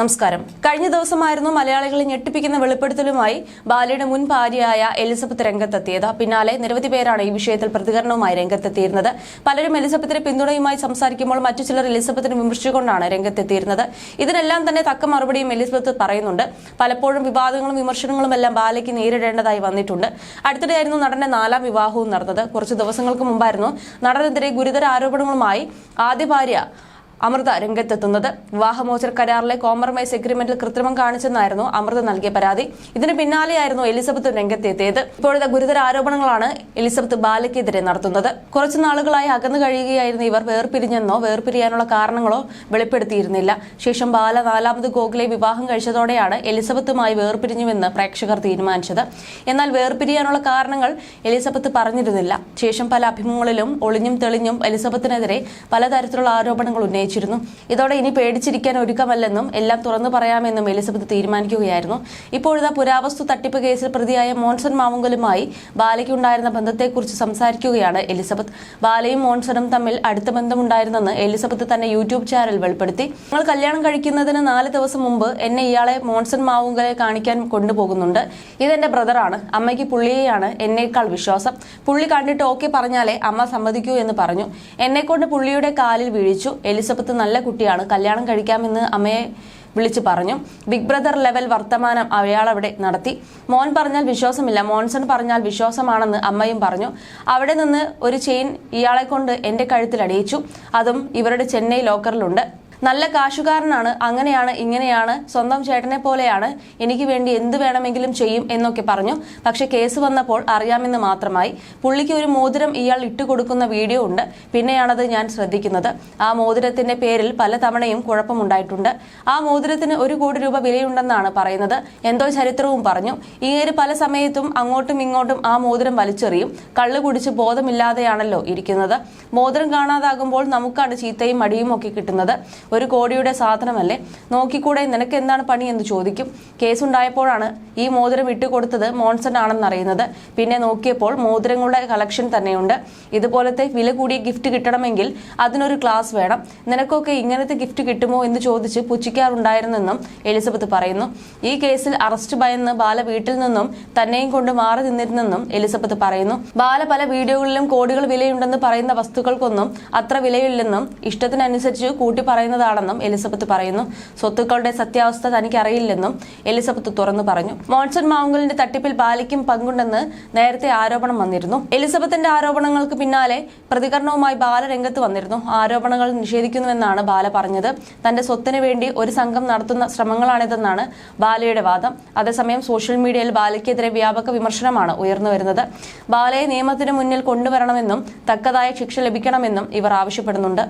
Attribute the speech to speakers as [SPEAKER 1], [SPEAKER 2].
[SPEAKER 1] നമസ്കാരം. കഴിഞ്ഞ ദിവസമായിരുന്നു മലയാളികളെ ഞെട്ടിപ്പിക്കുന്ന വെളിപ്പെടുത്തലുമായി ബാലയുടെ മുൻ ഭാര്യയായ എലിസബത്ത് രംഗത്തെത്തിയത്. പിന്നാലെ നിരവധി പേരാണ് ഈ വിഷയത്തിൽ പ്രതികരണവുമായി രംഗത്തെത്തിയിരുന്നത്. പലരും എലിസബത്തിനെ പിന്തുണയുമായി സംസാരിക്കുമ്പോൾ മറ്റു ചിലർ എലിസബത്തിനെ വിമർശിച്ചുകൊണ്ടാണ് രംഗത്തെത്തിയിരുന്നത്. ഇതിനെല്ലാം തന്നെ തക്ക മറുപടിയും എലിസബത്ത് പറയുന്നുണ്ട്. പലപ്പോഴും വിവാദങ്ങളും വിമർശനങ്ങളും എല്ലാം ബാലയ്ക്ക് നേരിടേണ്ടതായി വന്നിട്ടുണ്ട്. അടുത്തിടെയായിരുന്നു നടന്റെ നാലാം വിവാഹവും നടന്നത്. കുറച്ച് ദിവസങ്ങൾക്ക് മുമ്പായിരുന്നു നടനെതിരെ ഗുരുതര ആരോപണങ്ങളുമായി ആദ്യ ഭാര്യ അമൃത രംഗത്തെത്തുന്നത്. വിവാഹമോചന കരാറിലെ കോംപ്രമൈസ് എഗ്രിമെന്റിൽ കൃത്രിമം കാണിച്ചെന്നായിരുന്നു അമൃത നൽകിയ പരാതി. ഇതിന് പിന്നാലെയായിരുന്നു എലിസബത്ത് രംഗത്തെത്തിയത്. ഇപ്പോഴത്തെ ഗുരുതര ആരോപണങ്ങളാണ് എലിസബത്ത് ബാലയ്ക്കെതിരെ നടത്തുന്നത്. കുറച്ചു നാളുകളായി അകന്നു കഴിയുകയായിരുന്ന ഇവർ. വേർപിരിഞ്ഞെന്നോ വേർപിരിയാനുള്ള കാരണങ്ങളോ വെളിപ്പെടുത്തിയിരുന്നില്ല. ശേഷം ബാല നാലാമത് ഗോഖലെ വിവാഹം കഴിച്ചതോടെയാണ് എലിസബത്തുമായി വേർപിരിഞ്ഞുവെന്ന് പ്രേക്ഷകർ തീരുമാനിച്ചത്. എന്നാൽ വേർപിരിയാനുള്ള കാരണങ്ങൾ എലിസബത്ത് പറഞ്ഞിരുന്നില്ല. ശേഷം പല അഭിമുഖങ്ങളിലും ഒളിഞ്ഞും തെളിഞ്ഞും എലിസബത്തിനെതിരെ പലതരത്തിലുള്ള ആരോപണങ്ങൾ ഉന്നയിച്ചിരുന്നു ഇതോടെ ഇനി പേടിച്ചിരിക്കാൻ ഒരുക്കമല്ലെന്നും എല്ലാം തുറന്നു പറയാമെന്നും എലിസബത്ത് തീരുമാനിക്കുകയായിരുന്നു. ഇപ്പോഴത്തെ പുരാവസ്തു തട്ടിപ്പ് കേസിൽ പ്രതിയായ മോൺസൺ മാവുങ്കലുമായി ബാലയ്ക്കുണ്ടായിരുന്ന ബന്ധത്തെക്കുറിച്ച് സംസാരിക്കുകയാണ് എലിസബത്ത്. ബാലയും മോൺസണും തമ്മിൽ അടുത്ത ബന്ധമുണ്ടായിരുന്നെന്ന് എലിസബത്ത് തന്നെ യൂട്യൂബ് ചാനൽ വെളിപ്പെടുത്തി. ഞങ്ങൾ കല്യാണം കഴിക്കുന്നതിന് നാല് ദിവസം മുമ്പ് എന്നെ ഇയാളെ മോൺസൺ മാവുങ്കലെ കാണിക്കാൻ കൊണ്ടുപോകുന്നുണ്ട്. ഇതെന്റെ ബ്രദറാണ്. അമ്മയ്ക്ക് പുള്ളിയെയാണ് എന്നേക്കാൾ വിശ്വാസം. പുള്ളി കണ്ടിട്ട് ഓക്കെ പറഞ്ഞാലേ അമ്മ സമ്മതിക്കൂ എന്ന് പറഞ്ഞു. എന്നെക്കൊണ്ട് പുള്ളിയുടെ കാലിൽ വീഴിച്ചു. എലിസബത്ത് നല്ല കുട്ടിയാണ്. കല്യാണം കഴിക്കാമെന്ന് അമ്മയെ വിളിച്ചു പറഞ്ഞു. ബിഗ് ബ്രദർ ലെവൽ വർത്തമാനം അയാൾ അവിടെ നടത്തി. മോൻ പറഞ്ഞാൽ വിശ്വാസമില്ല. മോൻസൺ പറഞ്ഞാൽ വിശ്വാസമാണെന്ന് അമ്മയും പറഞ്ഞു. അവിടെ നിന്ന് ഒരു ചെയിൻ ഇയാളെ കൊണ്ട് എന്റെ കഴുത്തിൽ അടിയിച്ചു. അതും ഇവരുടെ ചെന്നൈ ലോക്കറിലുണ്ട്. നല്ല കാശുകാരനാണ് അങ്ങനെയാണ് ഇങ്ങനെയാണ് സ്വന്തം ചേട്ടനെ പോലെയാണ് എനിക്ക് വേണ്ടി എന്ത് വേണമെങ്കിലും ചെയ്യും എന്നൊക്കെ പറഞ്ഞു. പക്ഷെ കേസ് വന്നപ്പോൾ അറിയാമെന്ന് മാത്രമായി. പുള്ളിക്ക് ഒരു മോതിരം ഇയാൾ ഇട്ടുകൊടുക്കുന്ന വീഡിയോ ഉണ്ട്. പിന്നെയാണത് ഞാൻ ശ്രദ്ധിക്കുന്നത്. ആ മോതിരത്തിന്റെ പേരിൽ പല തവണയും കുഴപ്പമുണ്ടായിട്ടുണ്ട്. ആ മോതിരത്തിന് ഒരു കോടി രൂപ വിലയുണ്ടെന്നാണ് പറയുന്നത്. എന്തോ ചരിത്രവും പറഞ്ഞു. ഈയൊരു പല സമയത്തും അങ്ങോട്ടും ഇങ്ങോട്ടും ആ മോതിരം വലിച്ചെറിയും. കള്ളു കുടിച്ച് ബോധമില്ലാതെയാണല്ലോ ഇരിക്കുന്നത്. മോതിരം കാണാതാകുമ്പോൾ നമുക്കാണ് ചീത്തയും മടിയും ഒക്കെ കിട്ടുന്നത്. ഒരു കോടിയുടെ സാധനമല്ലേ? നോക്കിക്കൂടെ നിനക്ക് എന്താണ് പണി എന്ന് ചോദിക്കും. കേസുണ്ടായപ്പോഴാണ് ഈ മോതിരം ഇട്ടുകൊടുത്തത് മോൺസൺ ആണെന്ന് അറിയുന്നത് പിന്നെ നോക്കിയപ്പോൾ മോതിരങ്ങളുടെ കളക്ഷൻ തന്നെയുണ്ട്. ഇതുപോലത്തെ വില കൂടിയ ഗിഫ്റ്റ് കിട്ടണമെങ്കിൽ അതിനൊരു ക്ലാസ് വേണം. നിനക്കൊക്കെ ഇങ്ങനത്തെ ഗിഫ്റ്റ് കിട്ടുമോ എന്ന് ചോദിച്ച് പുച്ഛിക്കാറുണ്ടായിരുന്നെന്നും എലിസബത്ത് പറയുന്നു. ഈ കേസിൽ അറസ്റ്റ് ഭയന്ന് ബാല വീട്ടിൽ നിന്നും തന്നെയും കൊണ്ട് മാറി നിന്നിരുന്നെന്നും എലിസബത്ത് പറയുന്നു. ബാല പല വീഡിയോകളിലും കോടികൾ വിലയുണ്ടെന്ന് പറയുന്ന വസ്തുക്കൾക്കൊന്നും അത്ര വിലയില്ലെന്നും ഇഷ്ടത്തിനനുസരിച്ച് കൂട്ടി പറയുന്നതാണെന്നും എലിസബത്ത് പറയുന്നു. സ്വത്തുക്കളുടെ സത്യാവസ്ഥ തനിക്ക് അറിയില്ലെന്നും എലിസബത്ത് തുറന്നു പറഞ്ഞു. മോൺസൺ മാവുങ്കലിന്റെ തട്ടിപ്പിൽ ബാലയ്ക്കും പങ്കുണ്ടെന്ന് നേരത്തെ ആരോപണം വന്നിരുന്നു. എലിസബത്തിന്റെ ആരോപണങ്ങൾക്ക് പിന്നാലെ പ്രതികരണവുമായി ബാല രംഗത്ത് വന്നിരുന്നു. ആരോപണങ്ങൾ നിഷേധിക്കുന്നുവെന്നാണ് ബാല പറഞ്ഞത്. തന്റെ സ്വത്തിന് വേണ്ടി ഒരു സംഘം നടത്തുന്ന ശ്രമങ്ങളാണിതെന്നാണ് ബാലയുടെ വാദം. അതേസമയം സോഷ്യൽ മീഡിയയിൽ ബാലയ്ക്കെതിരെ വ്യാപക വിമർശനമാണ് ഉയർന്നു വരുന്നത്. ബാലയെ നിയമത്തിന് മുന്നിൽ കൊണ്ടുവരണമെന്നും തക്കതായ ശിക്ഷ ലഭിക്കണമെന്നും ഇവർ ആവശ്യപ്പെടുന്നുണ്ട്.